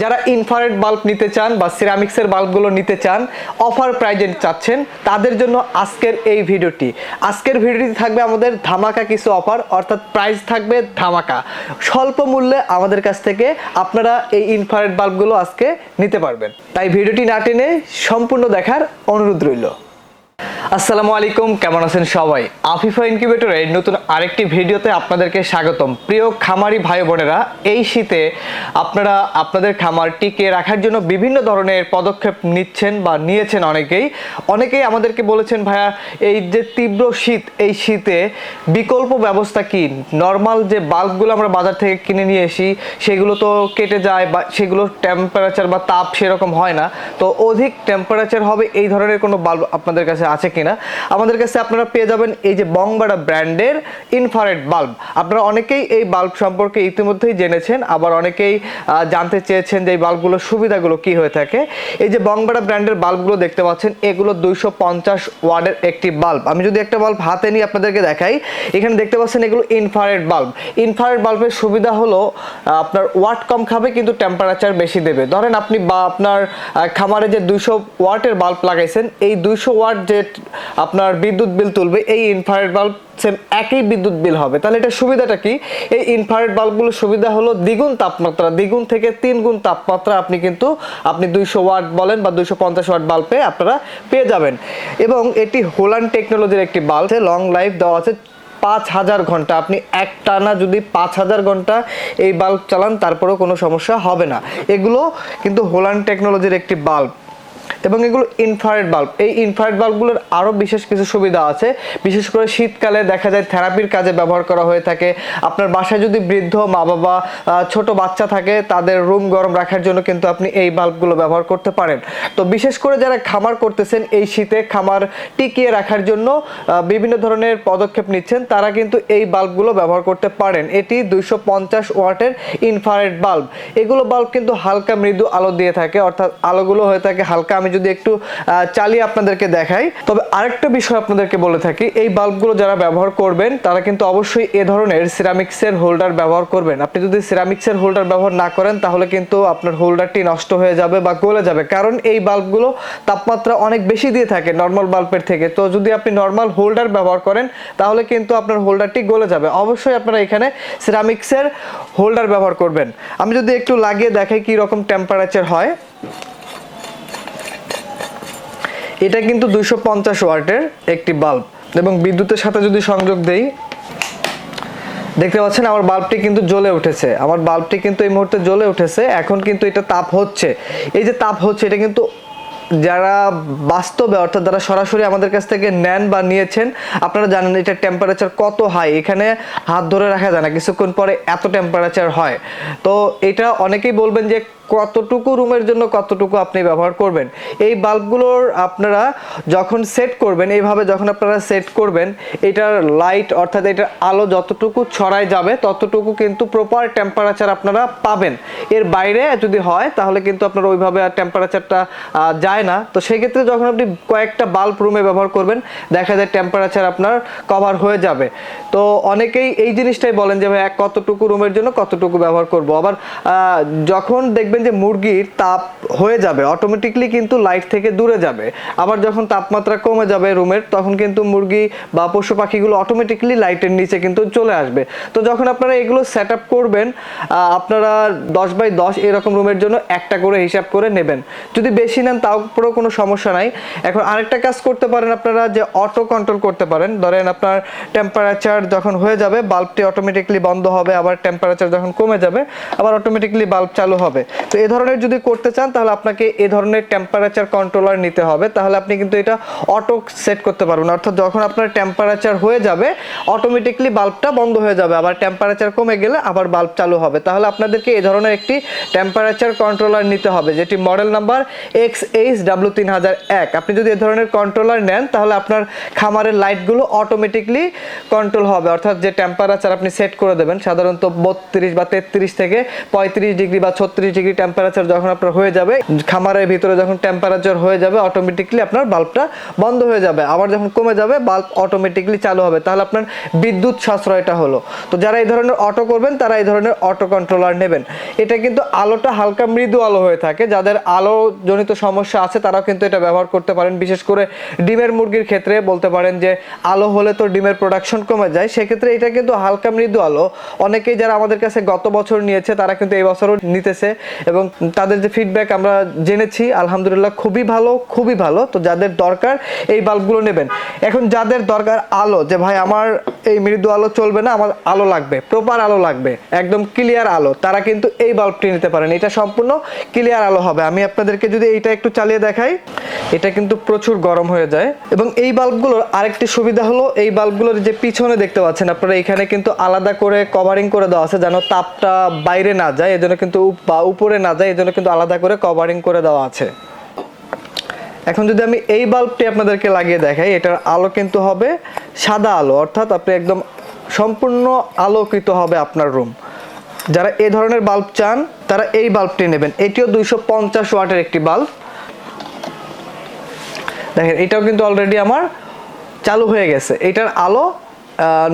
যারা infrared bulb নিতে চান বা সিরামিক্সের বাল্বগুলো নিতে চান অফার প্রাইজে চাচ্ছেন, তাদের জন্য আজকের এই ভিডিওটি। আজকের ভিডিওটি থাকবে আমাদের ধামাকা কিছু অফার অর্থাৎ প্রাইস থাকবে ধামাকা। স্বল্প মূল্যে আমাদের কাছ থেকে আপনারা এই ইনফ্রারেড বাল্বগুলো আজকে নিতে পারবেন। তাই ভিডিওটি না টেনে সম্পূর্ণ দেখার অনুরোধ রইল। আসসালামু আলাইকুম, কেমন আছেন সবাই? আফিফা ইনকিউবেটরের নতুন আরেকটি ভিডিওতে আপনাদেরকে স্বাগতম। প্রিয় খামারি ভাই বোনেরা, এই শীতে আপনারা আপনাদের খামার টিকে রাখার জন্য বিভিন্ন ধরনের পদক্ষেপ নিচ্ছেন বা নিয়েছেন অনেকেই। অনেকেই আমাদেরকে বলেছেন, ভাইয়া, এই যে তীব্র শীত, এই শীতে বিকল্প ব্যবস্থা কি? নর্মাল যে বাল্বগুলো আমরা বাজার থেকে কিনে নিয়ে আসি সেগুলো তো কেটে যায় বা সেগুলো টেম্পারেচার বা তাপ সেরকম হয় না। তো অধিক টেম্পারেচার হবে এই ধরনের কোনো বাল্ব আপনাদের কাছে আছে কিনা, আমাদের কাছে আপনারা পেয়ে যাবেন এই যে বংবাড়া ব্র্যান্ডের ইনফ্রারেড বাল্ব আপনারা অনেকেই এই বাল্ব সম্পর্কে ইতিমধ্যেই জেনেছেন, আবার অনেকেই জানতে চেয়েছেন যে এই বাল্বগুলোর সুবিধাগুলো কি হয়ে থাকে। এই যে বংবাড়া ব্র্যান্ডের বাল্বগুলো দেখতে পাচ্ছেন, এগুলো দুইশো পঞ্চাশ ওয়ার্ডের একটি বাল্ব আমি যদি একটা বাল্ব হাতে নিয়ে আপনাদেরকে দেখাই, এখানে দেখতে পাচ্ছেন এগুলো ইনফ্রারেড বাল্ব ইনফ্রারেড বাল্বের সুবিধা হলো আপনার ওয়াট কম খাবে, কিন্তু টেম্পারেচার বেশি দেবে। ধরেন আপনি বা আপনার খামারে যে দুইশো ওয়াটের বাল্ব লাগাইছেন, এই দুইশো ওয়াট যে আপনার বিদ্যুৎ বিল তুলবে, এই ইনফ্রারেড বাল্ব সেম একই বিদ্যুৎ বিল হবে। তাহলে এটা সুবিধাটা কি? এই ইনফ্রারেড বাল্বগুলোর সুবিধা হলো দ্বিগুণ তাপমাত্রা, দ্বিগুণ থেকে তিন গুণ তাপমাত্রা আপনি কিন্তু, আপনি দুইশো ওয়াট বলেন বা দুইশো পঞ্চাশ ওয়াট বাল্বে আপনারা পেয়ে যাবেন। এবং এটি হোলান টেকনোলজির একটি বাল্ব লং লাইফ দেওয়া আছে পাঁচ হাজার ঘণ্টা। আপনি এক টানা যদি পাঁচ হাজার ঘণ্টা এই বাল্ব চালান, তারপরেও কোনো সমস্যা হবে না। এগুলো কিন্তু হোলান টেকনোলজির একটি বাল্ব এবং এগুলো ইনফ্রারেড বাল্ব এই ইনফ্রারেড বাল্বগুলোর আরও বিশেষ কিছু সুবিধা আছে। বিশেষ করে শীতকালে দেখা যায় থেরাপির কাজে ব্যবহার করা হয়ে থাকে। আপনার বাসায় যদি বৃদ্ধ মা বাবা ছোট বাচ্চা থাকে, তাদের রুম গরম রাখার জন্য কিন্তু আপনি এই বাল্বগুলো ব্যবহার করতে পারেন। তো বিশেষ করে যারা খামার করতেছেন এই শীতে খামার টিকিয়ে রাখার জন্য বিভিন্ন ধরনের পদক্ষেপ নিচ্ছেন, তারা কিন্তু এই বাল্বগুলো ব্যবহার করতে পারেন। এটি দুইশো পঞ্চাশ ওয়াটের ইনফ্রারেড বাল্ব এগুলো বাল্ব কিন্তু হালকা মৃদু আলো দিয়ে থাকে, অর্থাৎ আলোগুলো হয়ে থাকে হালকা আমি যদি একটু চালিয়ে আপনাদেরকে দেখাই, তবে আরেকটা বিষয় আপনাদেরকে বলে থাকি, এই বাল্বগুলো যারা ব্যবহার করবেন, তারা কিন্তু অবশ্যই এ ধরনের সিরামিক্সের হোল্ডার ব্যবহার করবেন। আপনি যদি সিরামিক্সের হোল্ডার ব্যবহার না করেন, তাহলে কিন্তু আপনার হোল্ডারটি নষ্ট হয়ে যাবে বা গলে যাবে। কারণ এই বাল্বগুলো তাপমাত্রা অনেক বেশি দিয়ে থাকে নর্মাল বাল্বের থেকে। তো যদি আপনি নর্মাল হোল্ডার ব্যবহার করেন, তাহলে কিন্তু আপনার হোল্ডারটি গলে যাবে। অবশ্যই আপনারা এখানে সিরামিক্সের হোল্ডার ব্যবহার করবেন। আমি যদি একটু লাগিয়ে দেখাই কি রকম টেম্পারেচার হয়। এটা কিন্তু দুইশো পঞ্চাশ ওয়াটের একটি বাল্ব। এবং বিদ্যুতের সাথে যদি সংযোগ দেই, দেখতে পাচ্ছেন আমার বাল্বটি কিন্তু জ্বলে উঠেছে। আমার বাল্বটি কিন্তু এই মুহূর্তে জ্বলে উঠেছে, এখন কিন্তু এটা তাপ হচ্ছে। এই যে তাপ হচ্ছে, এটা কিন্তু যারা বাস্তবে, অর্থাৎ যারা সরাসরি আমাদের কাছ থেকে নেন বা নিয়েছেন, আপনারা জানেন এটা টেম্পারেচার কত হাই এখানে হাত ধরে রাখা যায় না, কিছুক্ষণ পরে এত টেম্পারেচার হয়। তো এটা অনেকেই বলবেন যে কতটুকু রুমের জন্য কতটুকু আপনি ব্যবহার করবেন। এই বাল্বগুলোর আপনারা যখন সেট করবেন, এইভাবে যখন আপনারা সেট করবেন, এটার লাইট অর্থাৎ এটার আলো যতটুকু ছড়ায় যাবে, ততটুকু কিন্তু প্রপার টেম্পারেচার আপনারা পাবেন। এর বাইরে যদি হয়, তাহলে কিন্তু আপনার ওইভাবে টেম্পারেচারটা যায় না। তো সেই ক্ষেত্রে যখন আপনি কয়েকটা বাল্ব রুমে ব্যবহার করবেন, দেখা যায় টেম্পারেচার আপনার কভার হয়ে যাবে। তো অনেকেই এই জিনিসটাই বলেন যে ভাই কতটুকু রুমের জন্য কতটুকু ব্যবহার করব? আবার যখন দেখবেন যে মুরগির তাপ হয়ে যাবে অটোমেটিকলি কিন্তু লাইট থেকে দূরে যাবে। আবার যখন তাপমাত্রা কমে যাবে রুমের তখন কিন্তু মুরগি বা পশু পাখিগুলো অটোমেটিকলি লাইটের নিচে কিন্তু চলে আসবে। তো যখন আপনারা এগুলো সেট আপ করবেন আপনারা দশ বাই দশ এরকম রুমের জন্য একটা করে হিসাব করে নেবেন। যদি বেশি নেন, তাও পরেও কোনো সমস্যা নাই। এখন আরেকটা কাজ করতে পারেন আপনারা যে অটো কন্ট্রোল করতে পারেন। ধরেন আপনার টেম্পারেচার যখন হয়ে যাবে বাল্বটি অটোমেটিকলি বন্ধ হবে, আবার টেম্পারেচার যখন কমে যাবে, আবার অটোমেটিকলি বাল্ব চালু হবে। তো এ ধরনের যদি করতে চান, তাহলে আপনাকে এ ধরনের টেম্পারেচার কন্ট্রোলার নিতে হবে। তাহলে আপনি কিন্তু এটা অটো সেট করতে পারবেন। অর্থাৎ যখন আপনার টেম্পারেচার হয়ে যাবে অটোমেটিকলি বাল্বটা বন্ধ হয়ে যাবে। আবার টেম্পারেচার কমে গেলে আবার বাল্ব চালু হবে। তাহলে আপনাদেরকে এই ধরনের একটি টেম্পারেচার কন্ট্রোলার নিতে হবে, যেটি model number X H H W তিন হাজার এক আপনি যদি এ ধরনের কন্ট্রোলার নেন, তাহলে আপনার খামারের লাইটগুলো অটোমেটিকলি কন্ট্রোল হবে। অর্থাৎ যে টেম্পারেচার আপনি সেট করে দেবেন, সাধারণত বত্রিশ বা তেত্রিশ থেকে পঁয়ত্রিশ ডিগ্রি বা ছত্রিশ ডিগ্রি টেম্পারেচার যখন আপনার হয়ে যাবে, খামারের ভিতরে যখন টেম্পারেচার হয়ে যাবে অটোমেটিকলি আপনার বাল্বটা বন্ধ হয়ে যাবে। আবার যখন কমে যাবে বাল্ব অটোমেটিকলি চালু হবে। তাহলে আপনার বিদ্যুৎ সাশ্রয়টা হলো। তো যারা এই ধরনের অটো করবেন, তারা এই ধরনের অটো কন্ট্রোলার নেবেন। এটা কিন্তু আলোটা হালকা মৃদু আলো হয়ে থাকে। যাদের আলো জনিত সমস্যা আছে, তারাও কিন্তু এটা ব্যবহার করতে পারেন। বিশেষ করে ডিমের মুরগির ক্ষেত্রে বলতে পারেন যে, আলো হলে তো ডিমের প্রোডাকশন কমে যায়। সেক্ষেত্রে এটা কিন্তু হালকা মৃদু আলো। অনেকেই যারা আমাদের কাছে গত বছর নিয়েছে, তারা কিন্তু এই বছরও নিতেছে। এবং তাদের যে ফিডব্যাক আমরা জেনেছি, আলহামদুলিল্লাহ খুবই ভালো খুবই ভালো। তো যাদের দরকার, এই বাল্বগুলো নেবেন। এখন যাদের দরকার আলো, যে ভাই, আমার এই মৃদু আলো চলবে না, আমার আলো লাগবে প্রপার আলো লাগবে, একদম ক্লিয়ার আলো। তারা কিন্তু এই বাল্বটি নিতে পারেন, এটা সম্পূর্ণ ক্লিয়ার আলো হবে। আমি আপনাদেরকে যদি এইটা একটু চালিয়ে দেখাই, এটা কিন্তু প্রচুর গরম হয়ে যায়। এবং এই বাল্বগুলোর আরেকটি সুবিধা হলো, এই বাল্বগুলোর যে পিছনে দেখতে পাচ্ছেন আপনারা, এখানে কিন্তু আলাদা করে কভারিং করে দেওয়া আছে, যেন তাপটা বাইরে না যায়, এজন্য কিন্তু বা উপরে না যায়, এজন্য কিন্তু আলাদা করে কভারিং করে দেওয়া আছে। এখন যদি আমি এই বাল্বটি আপনাদেরকে লাগিয়ে দেখাই, এটার আলো কিন্তু হবে সাদা আলো, অর্থাৎ আপনি একদম সম্পূর্ণ আলোকিত হবে আপনার রুম যারা এই ধরনের বাল্ব চান, তারা এই বাল্বটি নেবেন। এটিও দুইশো পঞ্চাশ ওয়াটের একটি বাল্ব দেখেন, এটাও কিন্তু অলরেডি আমার চালু হয়ে গেছে। এটার আলো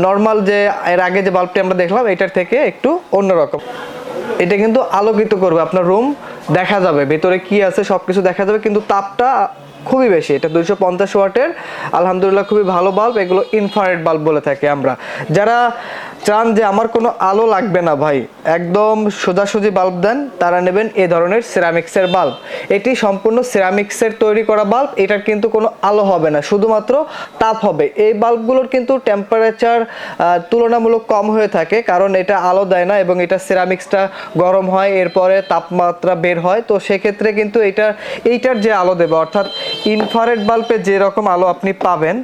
নর্মাল যে, এর আগে যে বাল্বটি আমরা দেখলাম, এটার থেকে একটু অন্যরকম এটা কিন্তু আলোকিত করবে আপনার রুম দেখা যাবে, ভেতরে কি আছে সব কিছু দেখা যাবে, কিন্তু তাপটা খুবই বেশি। এটা দুইশো পঞ্চাশ ওয়াটের, আলহামদুলিল্লাহ খুবই ভালো বাল্ব, এগুলো ইনফ্রারেড বাল্ব বলে থাকে আমরা। যারা চান যে আমার কোনো আলো লাগবে না ভাই। একদম সোজাসুজি বাল্ব দেন, তারা নেবেন এ ধরনের সিরামিক্সের বাল্ব। এটি সম্পূর্ণ সিরামিক্সের তৈরি করা বাল্ব, এটার কিন্তু কোনো আলো হবে না, শুধুমাত্র তাপ হবে। এই বাল্বগুলোর কিন্তু টেম্পারেচার তুলনামূলক কম হয়ে থাকে, কারণ এটা আলো দেয় না এবং এটা সিরামিক্সটা গরম হয়, এরপরে তাপমাত্রা বের হয়। তো সেক্ষেত্রে কিন্তু এটা, এইটার যে আলো দেবে, অর্থাৎ ইনফ্রারেড বাল্বে যেরকম আলো আপনি পাবেন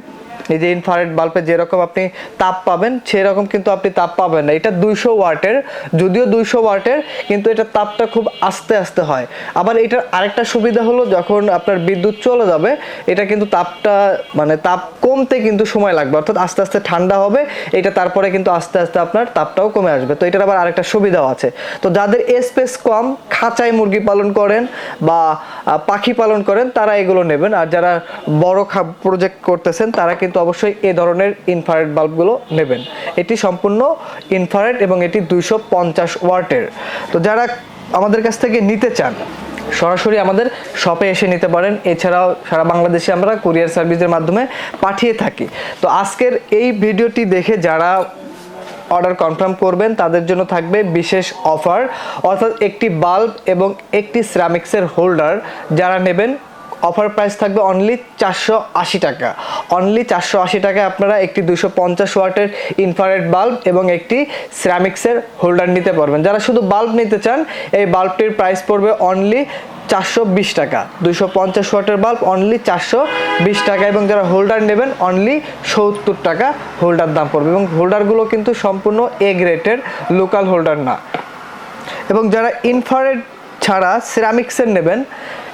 এই যে ইনফ্রারেড বাল্বে যেরকম আপনি তাপ পাবেন, সেরকম কিন্তু আপনি তাপ পাবেন না। এটা দুইশো ওয়াটের, যদিও দুইশো ওয়াটের, কিন্তু এটা তাপটা খুব আস্তে আস্তে হয়। আবার এটার আরেকটা সুবিধা হলো, যখন আপনার বিদ্যুৎ চলে যাবে, এটা কিন্তু তাপটা মানে তাপ কমতে কিন্তু সময় লাগবে। অর্থাৎ আস্তে আস্তে ঠান্ডা হবে, এটা তারপরে কিন্তু আস্তে আস্তে আপনার তাপটাও কমে আসবে। তো এটার আবার আরেকটা সুবিধাও আছে। তো যাদের স্পেস কম, খাঁচায় মুরগি পালন করেন বা পাখি পালন করেন, তারা এগুলো নেবেন। আর যারা বড় প্রজেক্ট করতেছেন, তারা কিন্তু অবশ্যই এ ধরনের ইনফ্রারেড বাল্বগুলো নেবেন। এটি সম্পূর্ণ ইনফ্রারেড এবং এটি দুইশো পঞ্চাশ ওয়াটের। তো যারা আমাদের কাছ থেকে নিতে চান, সরাসরি আমাদের শপে এসে নিতে পারেন। এছাড়াও সারা বাংলাদেশে আমরা কুরিয়ার সার্ভিসের মাধ্যমে পাঠিয়ে থাকি। তো আজকের এই ভিডিওটি দেখে যারা অর্ডার কনফার্ম করবেন, তাদের জন্য থাকবে বিশেষ অফার অর্থাৎ একটি বাল্ব এবং একটি সিরামিক্সের হোল্ডার যারা নেবেন অফার প্রাইস থাকবে অনলি চারশো আশি টাকা। অনলি চারশো আশি টাকায় আপনারা একটি দুশো পঞ্চাশ ওয়াটের ইনফ্রারেড বাল্ব এবং একটি সিরামিক্সের হোল্ডার নিতে পারবেন। যারা শুধু বাল্ব নিতে চান, এই বাল্বটির প্রাইস পড়বে অনলি চারশো বিশ টাকা। দুইশো পঞ্চাশ ওয়াটের বাল্ব অনলি চারশো বিশ টাকা এবং যারা হোল্ডার নেবেন অনলি সত্তর টাকা হোল্ডার দাম পড়বে এবং হোল্ডারগুলো কিন্তু সম্পূর্ণ এ গ্রেটের লোকাল হোল্ডার না। এবং যারা ইনফ্রারেড ছাড়া সিরামিক্সের নেবেন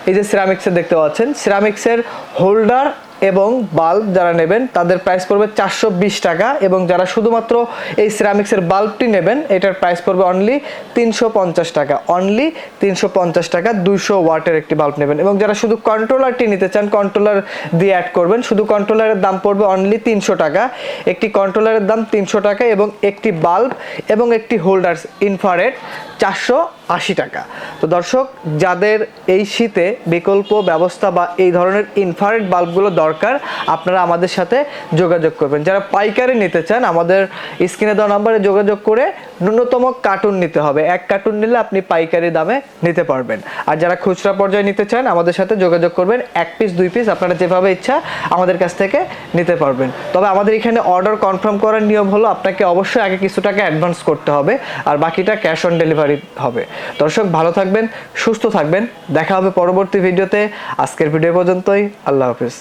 এই যে সিরামিক্সের দেখতে পাচ্ছেন সিরামিক্সের হোল্ডার এবং বাল্ব যারা নেবেন, তাদের প্রাইস পড়বে চারশো বিশ টাকা এবং যারা শুধুমাত্র এই সিরামিক্সের বাল্বটি নেবেন, এটার প্রাইস পড়বে অনলি তিনশো পঞ্চাশ টাকা। অনলি তিনশো পঞ্চাশ টাকা, দুইশো ওয়াটের একটি বাল্ব নেবেন এবং যারা শুধু কন্ট্রোলারটি নিতে চান কন্ট্রোলার দিয়ে অ্যাড করবেন, শুধু কন্ট্রোলারের দাম পড়বে অনলি তিনশো টাকা। একটি কন্ট্রোলারের দাম তিনশো টাকা এবং একটি বাল্ব এবং একটি হোল্ডার ইনফারেট চারশো আশি টাকা। তো দর্শক, যাদের এই শীতে বিকল্প ব্যবস্থা বা এই ধরনের ইনফ্রারেড বাল্বগুলো দরকার, আপনারা আমাদের সাথে যোগাযোগ করবেন। যারা পাইকারি নিতে চান, আমাদের স্ক্রিনে দেওয়া নাম্বারে যোগাযোগ করে ন্যূনতম কার্টুন নিতে হবে। এক কার্টুন নিলে আপনি পাইকারি দামে নিতে পারবেন। আর যারা খুচরা পর্যায়ে নিতে চান, আমাদের সাথে যোগাযোগ করবেন। এক পিস দুই পিস আপনারা যেভাবে ইচ্ছা আমাদের কাছ থেকে নিতে পারবেন। তবে আমাদের এখানে অর্ডার কনফার্ম করার নিয়ম হলো, আপনাকে অবশ্যই আগে কিছু টাকা অ্যাডভান্স করতে হবে, আর বাকিটা ক্যাশ অন ডেলিভারি হবে। দর্শক ভালো থাকবেন সুস্থ থাকবেন। দেখা হবে পরবর্তী ভিডিওতে। আজকের ভিডিও পর্যন্তই। আল্লাহ হাফিজ।